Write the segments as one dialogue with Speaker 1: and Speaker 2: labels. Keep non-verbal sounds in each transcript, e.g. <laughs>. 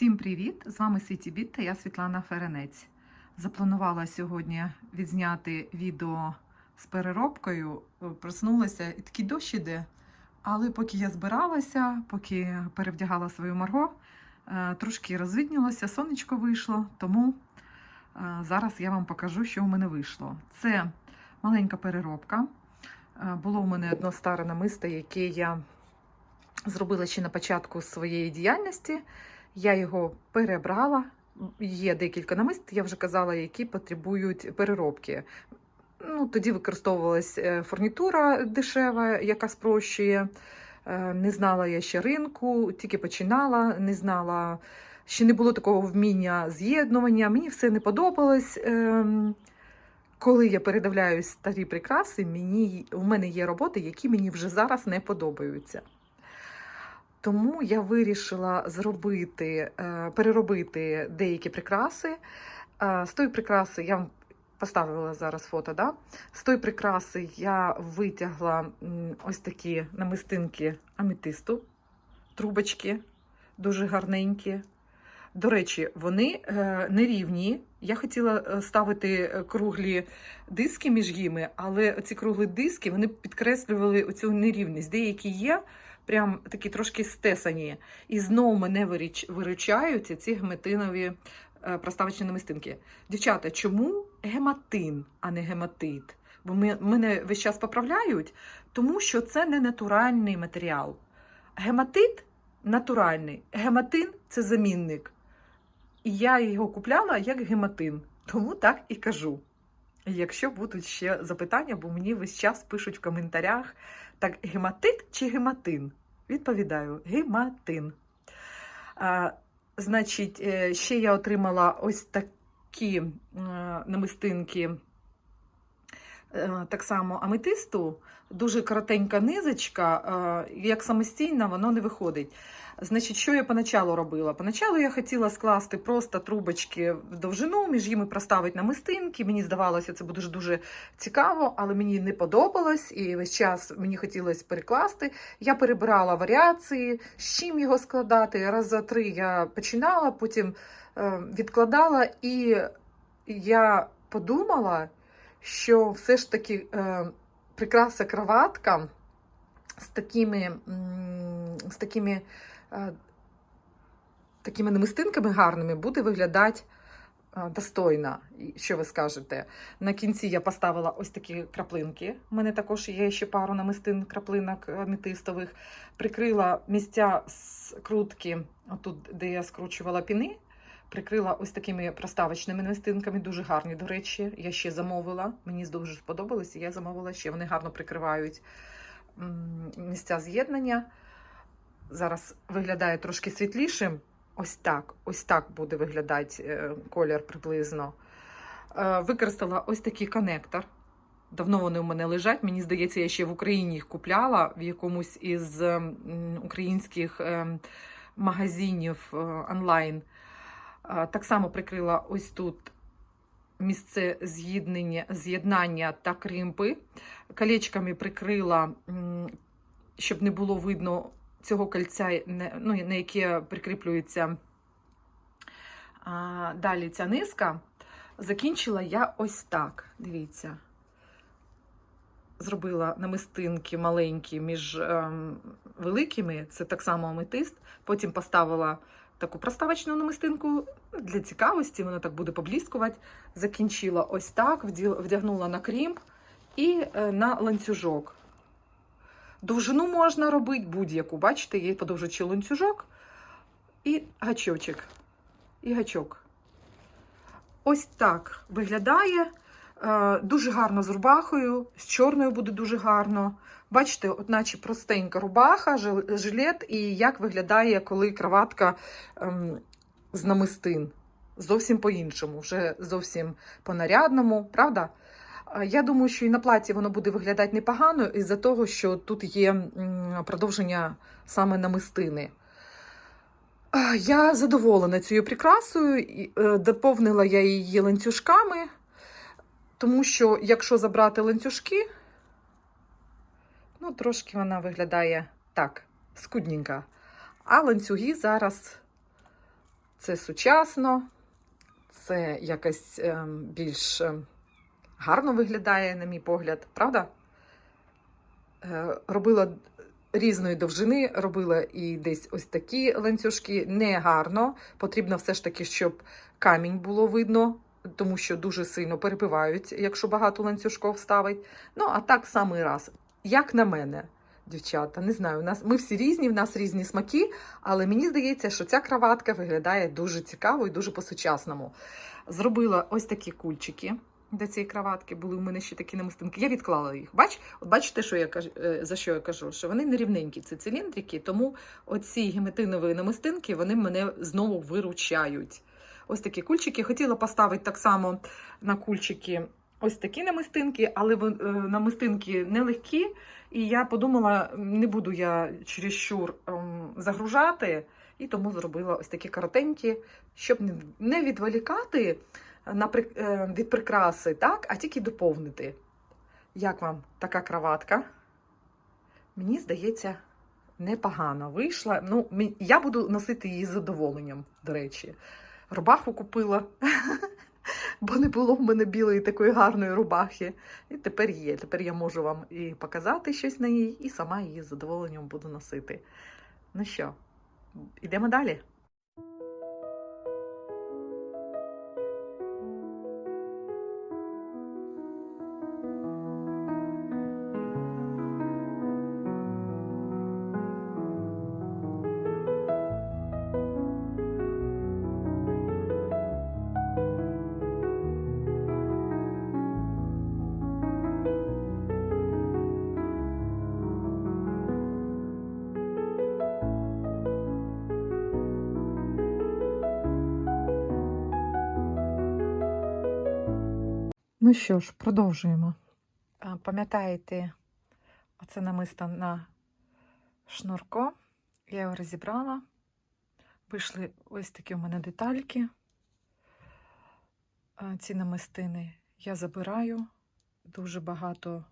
Speaker 1: Всім привіт! З вами Світі Біт та я Світлана Ференець. Запланувала сьогодні відзняти відео з переробкою. Проснулася і такий дощ іде. Але поки я збиралася, поки перевдягала свою марго, е, трошки розвиднілося, сонечко вийшло, тому е, зараз я вам покажу, що в мене вийшло. Це маленька переробка. Е, Було у мене одно старе намисто, яке я зробила ще на початку своєї діяльності. Я його перебрала. Є декілька намист, я вже казала, які потребують переробки. Ну, тоді використовувалась е, фурнітура дешева, яка спрощує. Е, Не знала я ще ринку, тільки починала, не знала, ще не було такого вміння з'єднування. Мені все не подобалось. Ем, Коли я передивляюсь старі прикраси, мені, у мене є роботи, які мені вже зараз не подобаються. Тому я вирішила зробити, е, переробити деякі прикраси. Е, З тої прикраси я вам поставила зараз фото. Да? З тої прикраси я витягла ось такі намистинки аметисту, трубочки, дуже гарненькі. До речі, вони е, нерівні. Я хотіла ставити круглі диски між ними, але ці круглі диски вони підкреслювали оцю нерівність. Деякі є прям такі трошки стесані. І знову мене виручають ці геметинові е, проставочні намистинки. Дівчата, чому гематин, а не гематит? Бо мене весь час поправляють, тому що це не натуральний матеріал. Гематит натуральний, гематин це замінник. І я його купляла як гематин, тому так і кажу. Якщо будуть ще запитання, бо мені весь час пишуть в коментарях, так гематит чи гематин? Відповідаю, гематин. А, значить, е, ще я отримала ось такі е, намистинки, так само аметисту, дуже коротенька низочка, е, як самостійно воно не виходить. Значить, що я поначалу робила? Поначалу я хотіла скласти просто трубочки в довжину, між ними проставити намистинки. Мені здавалося, це буде дуже цікаво, але мені не подобалось, і весь час мені хотілося перекласти. Я перебирала варіації, з чим його складати. Раз за три я починала, потім е, відкладала, і я подумала, що все ж таки е, прикраса кроватка з такими, з такими, е, такими намистинками гарними буде виглядати е, достойно. Що ви скажете? На кінці я поставила ось такі краплинки. У мене також є ще пару намистин краплинок аметистових. Прикрила місця скрутки, отут, де я скручувала піни. Прикрила ось такими проставочними намистинками, дуже гарні, до речі. Я ще замовила. Мені дуже сподобалось, і я замовила ще. Вони гарно прикривають місця з'єднання. Зараз виглядає трошки світлішим. Ось так, ось так буде виглядати е, колір приблизно. Е, Використала ось такий коннектор. Давно вони у мене лежать. Мені здається, я ще в Україні їх купляла в якомусь із українських ем, магазинів е, онлайн. Так само прикрила ось тут місце з'єднання та кримпи. Колечками прикрила, щоб не було видно цього кольця, ну, на яке прикріплюється далі ця низка. Закінчила я ось так. Дивіться. Зробила намистинки маленькі між ем, великими, це так само аметист. Потім поставила таку проставочну намистинку для цікавості, воно так буде побліскувати. Закінчила ось так, вдягнула на крімп і е, на ланцюжок. Довжину можна робити будь-яку. Бачите, є подовжуючий ланцюжок і гачочок. І гачок. Ось так виглядає. Е, Дуже гарно з рубахою, з чорною буде дуже гарно. Бачите, от наче простенька рубаха, жилет, і як виглядає, коли кроватка ем, з намистин. Зовсім по-іншому, вже зовсім по-нарядному, правда? Е, Я думаю, що і на платі воно буде виглядати непогано, із-за того, що тут є продовження саме намистини. Е, Я задоволена цією прикрасою, доповнила я її ланцюжками, тому що якщо забрати ланцюжки, ну, трошки вона виглядає так, скудненька. А ланцюги зараз Це сучасно, це якось ем, більш ем, гарно виглядає, на мій погляд, правда? Е, робила різної довжини, робила і десь ось такі ланцюжки. Не гарно. Потрібно все ж таки, щоб камінь було видно, тому що дуже сильно перепивають, якщо багато ланцюжків ставить. Ну, а так самий раз. Як на мене, дівчата, не знаю, у нас ми всі різні, в нас різні смаки, але мені здається, що ця краватка виглядає дуже цікаво і дуже по-сучасному. Зробила ось такі кульчики до цієї краватки. Були у мене ще такі намистинки. Я відклала їх. Бач, от бачите, що я кажу, е, за що я кажу? Що вони нерівненькі, це циліндрики, тому оці геметинові намистинки вони мене знову виручають. Ось такі кульчики. Хотіла поставити так само на кульчики ось такі намистинки, але е, намистинки нелегкі. І я подумала, не буду я чересчур ем, загружати, і тому зробила ось такі коротенькі, щоб не- відволікати е, від прикраси, так, а тільки доповнити. Як вам така краватка? Мені здається, непогано вийшла. Ну, я буду носити її з задоволенням, до речі. Рубаху купила, <laughs> бо не було в мене білої такої гарної рубахи. І тепер є. Тепер я можу вам і показати щось на ній, і сама її задоволенням буду носити. Ну що, йдемо далі. Ну що ж, продовжуємо. Пам'ятаєте, оце намисто на шнурко. Я його розібрала. Вийшли ось такі у мене детальки. Ці намистини я забираю. Дуже багато,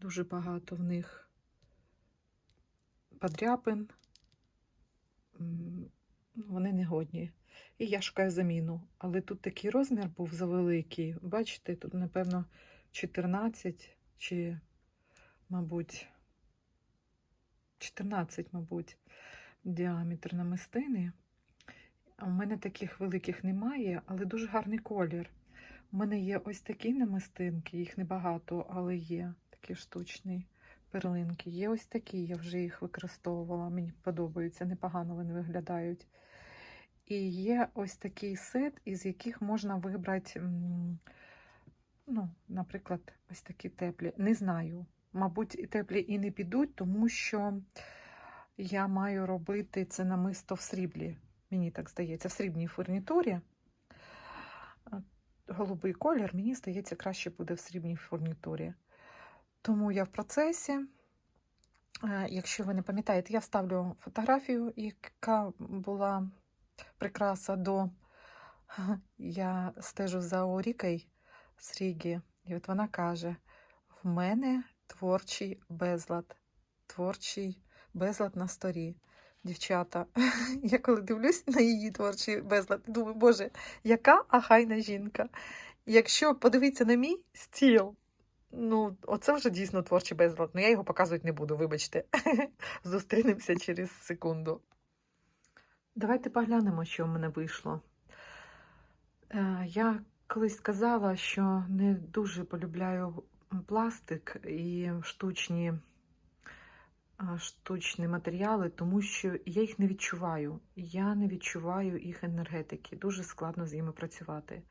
Speaker 1: дуже багато в них подряпин. Вони негодні. І я шукаю заміну. Але тут такий розмір був завеликий. Бачите, тут, напевно, 14 чи, мабуть, 14, мабуть, діаметр намистини. У мене таких великих немає, але дуже гарний колір. У мене є ось такі намистинки, їх небагато, але є такі штучні перлинки. Є ось такі, я вже їх використовувала. Мені подобаються, непогано вони виглядають. І є ось такий сет, із яких можна вибрати, ну, наприклад, ось такі теплі. Не знаю. Мабуть, і теплі і не підуть, тому що я маю робити це намисто в сріблі. Мені так здається, в срібній фурнітурі. Голубий колір, мені здається, краще буде в срібній фурнітурі. Тому я в процесі. Е, Якщо ви не пам'ятаєте, я вставлю фотографію, яка була прикраса до. <laughs> Я стежу за Орікою з Ріги, і от вона каже: в мене творчий безлад, творчий безлад на сторі. Дівчата, <laughs> я коли дивлюсь на її творчий безлад, думаю, боже, яка ахайна жінка. Якщо подивитися на мій стіл, ну, оце вже дійсно творчий безлад. Ну, я його показувати не буду, вибачте. <laughs> Зустрінемося через секунду. Давайте поглянемо, що в мене вийшло. Е, Я колись сказала, що не дуже полюбляю пластик і штучні, штучні матеріали, тому що я їх не відчуваю. Я не відчуваю їх енергетики. Дуже складно з ними працювати.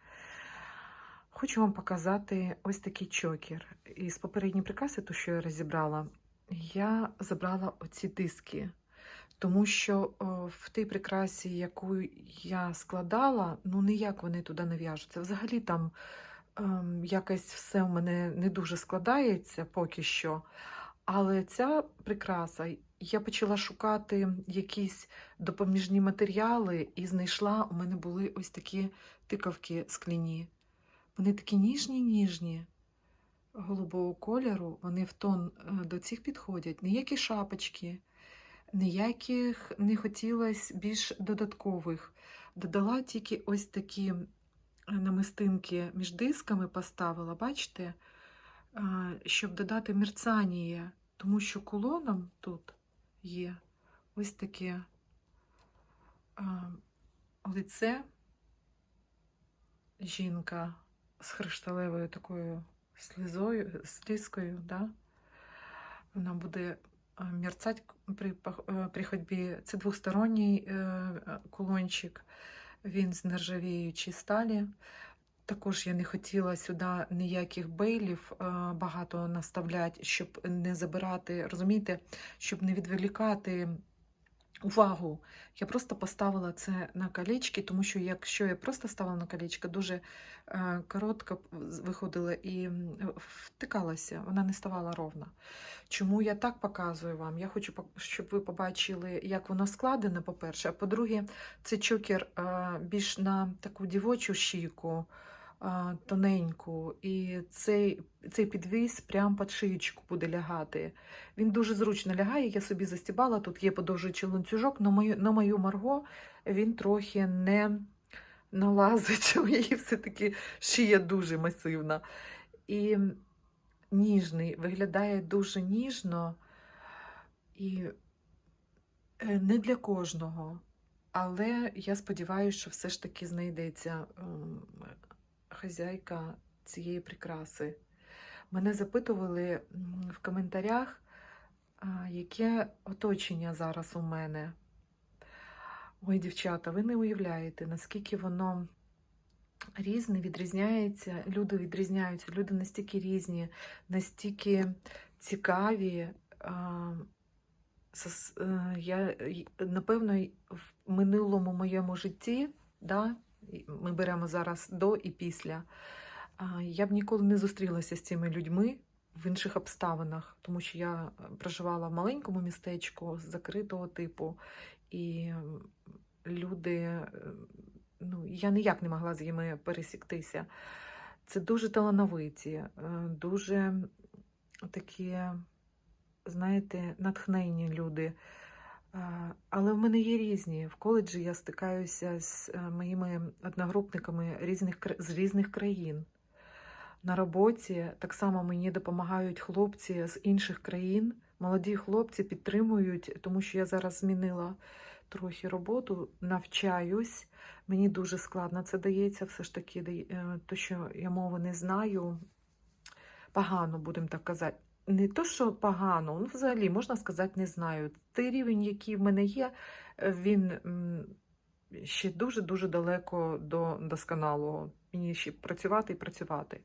Speaker 1: Хочу вам показати ось такий чокер. Із попередньої прикраси, ту, що я розібрала, я забрала оці диски. Тому що в тій прикрасі, яку я складала, ну ніяк вони туди не в'яжуться. Взагалі там ем, якось все в мене не дуже складається поки що. Але ця прикраса, я почала шукати якісь допоміжні матеріали і знайшла, у мене були ось такі тикавки скляні. Вони такі ніжні, ніжні, голубого кольору, вони в тон е, до цих підходять. Ніякі шапочки, ніяких не хотілося більш додаткових. Додала тільки ось такі е, намистинки між дисками поставила, бачите, щоб додати мерцання, тому що кулоном тут є ось таке лице жінка з хришталевою такою слізою, слізкою, да? вона буде мерцать при, е, при ходьбі. Це двосторонній е, е, кулончик, він з нержавіючої сталі. Також я не хотіла сюди ніяких бейлів е, багато наставляти, щоб не забирати, розумієте, щоб не відволікати увагу. Я просто поставила це на колечки, тому що якщо я просто ставила на колечко, дуже е, коротко виходила і втикалася, вона не ставала ровно. Чому я так показую вам? Я хочу, щоб ви побачили, як воно складено, по-перше. А по-друге, це чокер е, більш на таку дівочу е, тоненьку, і цей, цей підвіс прямо під шиєчку буде лягати. Він дуже зручно лягає, я собі застібала, тут є подовжуючий ланцюжок, на мою, на мою Марго він трохи не налазить, <laughs> у її все-таки шия дуже масивна. І ніжний, виглядає дуже ніжно і е, не для кожного. Але я сподіваюся, що все ж таки знайдеться хазяйка цієї прикраси. Мене запитували в коментарях, яке оточення зараз у мене. Ой, дівчата, ви не уявляєте, наскільки воно різне, відрізняється. Люди відрізняються, люди настільки різні, настільки цікаві. Е, Я, напевно, в минулому моєму житті, да, ми беремо зараз до і після, я б ніколи не зустрілася з цими людьми в інших обставинах, тому що я е, проживала в маленькому містечку закритого типу, і люди, е, ну, я ніяк не могла з ними пересіктися. Це дуже талановиті, е, дуже такі, знаєте, натхненні люди. Але в мене є різні. В коледжі я стикаюся з е, моїми одногрупниками різних, з різних країн. На роботі так само мені допомагають хлопці з інших країн. Молоді хлопці підтримують, тому що я зараз змінила трохи роботу, навчаюсь. Мені дуже складно це дається, все ж таки, е, то, що я мови не знаю, погано, будемо так казати. Не то, що погано, ну взагалі можна сказати, не знаю. Той рівень, який в мене є, він ще дуже-дуже далеко до досконалого. Мені ще працювати і працювати.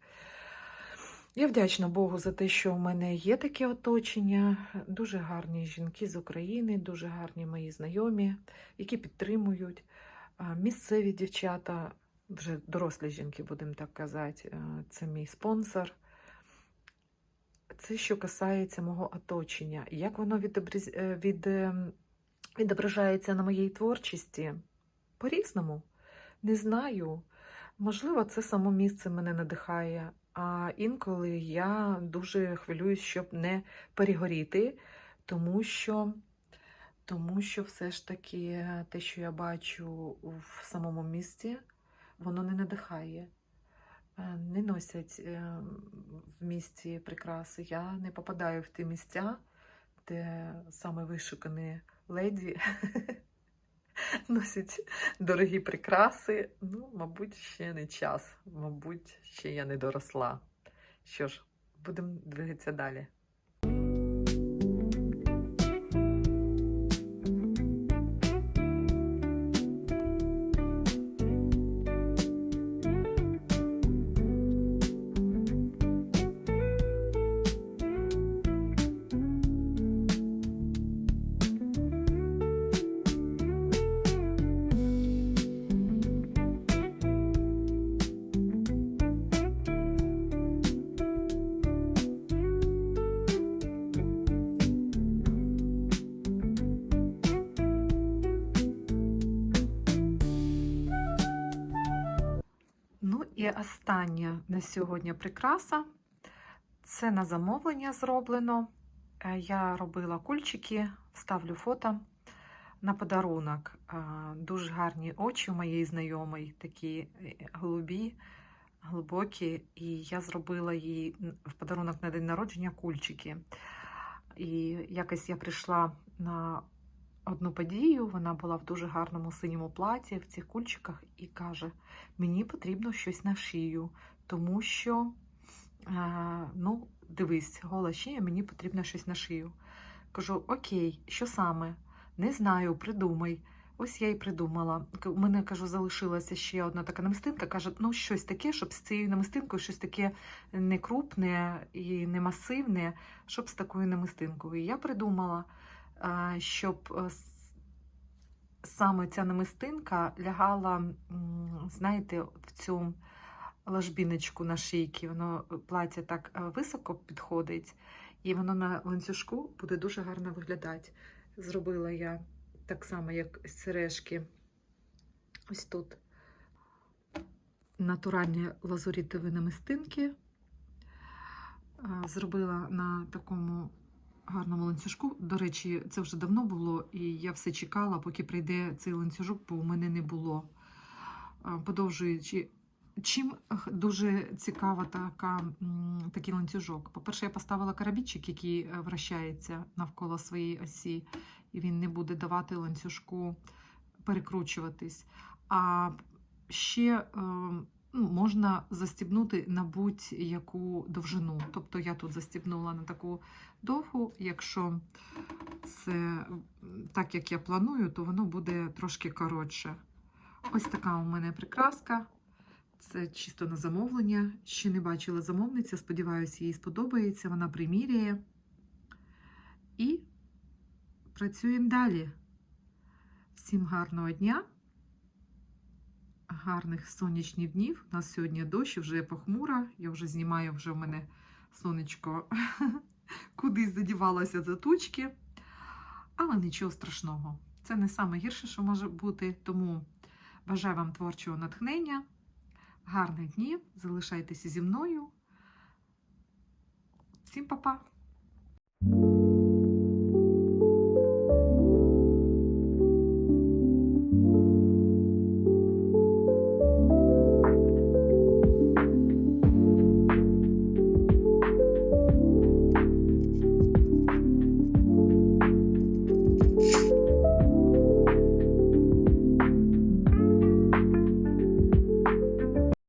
Speaker 1: Я вдячна Богу за те, що в мене є таке оточення. Дуже гарні жінки з України, дуже гарні мої знайомі, які підтримують. Місцеві дівчата, вже дорослі жінки, будемо так казати, це мій спонсор. Це що касається мого оточення. Як воно відобріз... е, від... ем, відображається на моїй творчості? По-різному. Не знаю. Можливо, це само місце мене надихає. А інколи я дуже хвилююсь, щоб не перегоріти, тому що, тому що все ж таки те, що я бачу в самому місті, воно не надихає. Е, Не носять е, в місті прикраси. Я не попадаю в ті місця, де саме вишукані леді <laughs> носять дорогі прикраси. Ну, мабуть, ще не час. Мабуть, ще я не доросла. Що ж, будемо двигатися далі. І остання на сьогодні прикраса. Це на замовлення зроблено. Е, Я робила кульчики, ставлю фото. на подарунок. Дуже гарні очі у моєї знайомої, такі е, голубі, глибокі. І я зробила їй в подарунок на день народження кульчики. І якось я прийшла на одну подію, вона була в дуже гарному синьому платі, в цих кульчиках, і каже: мені потрібно щось на шию, тому що, е, ну, дивись, гола шия, мені потрібно щось на шию. Кажу, окей, що саме? Не знаю, придумай. Ось я і придумала. У мене кажу, залишилася ще одна така намистинка. Каже, ну щось таке, щоб з цією намистинкою щось таке не крупне і не масивне, щоб з такою намистинкою. І я придумала, щоб е, саме ця намистинка лягала, знаєте, в цю ложбіночку на шийці. Воно е, плаття так е, високо підходить, і воно на ланцюжку буде дуже гарно виглядати. Зробила я так само, як сережки. Ось тут натуральні лазурітові намистинки. Зробила на такому гарному ланцюжку. До речі, це вже давно було, і я все чекала, поки прийде цей ланцюжок, бо у мене не було. Подовжуючи, чим дуже цікава така, такий ланцюжок. По-перше, я поставила карабінчик, який е, вращається навколо своєї осі, і він не буде давати ланцюжку перекручуватись. А ще е, ну, можна застібнути на будь-яку довжину. Тобто я тут застібнула на таку довгу. Якщо це так, як я планую, то воно буде трошки коротше. Ось така у мене прикраска. Це чисто на замовлення. Ще не бачила замовниця. Сподіваюся, їй сподобається. Вона приміряє. І працюємо далі. Всім гарного дня, гарних сонячних днів. У нас сьогодні дощ, вже похмуро. Я вже знімаю, вже в мене сонечко <laughs> кудись задівалося за тучки. Але нічого страшного. Це не саме гірше, що може бути. Тому бажаю вам творчого натхнення, гарних днів. Залишайтеся зі мною. Всім па-па!